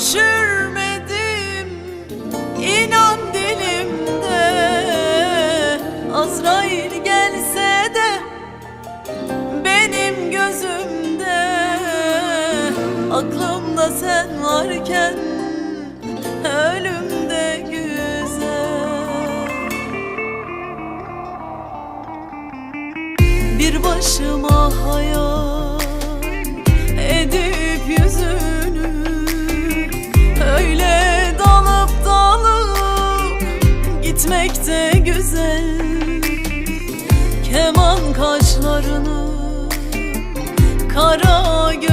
düşürmedim. İnan dilimde Azrail gelse de benim gözümde. Aklımda sen varken ölüm de güzel. Bir başıma hayal gitmek de güzel Keman kaşlarını. Kara gözünü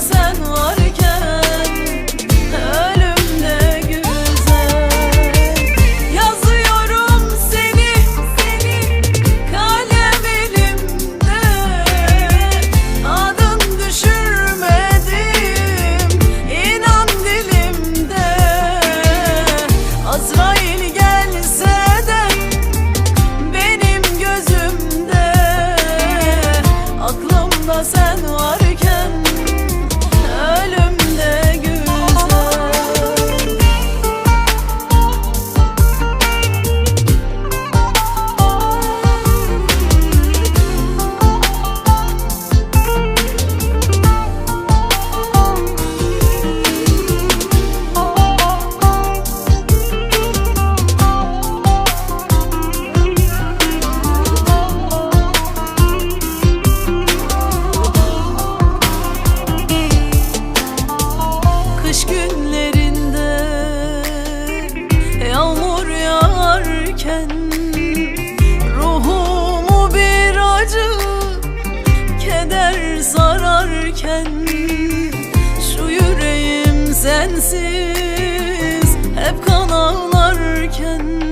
sen varken ölüm Kış günlerinde yağmur yağarken Ruhumu bir acı keder sararken Şu yüreğim sensiz hep kan ağlarken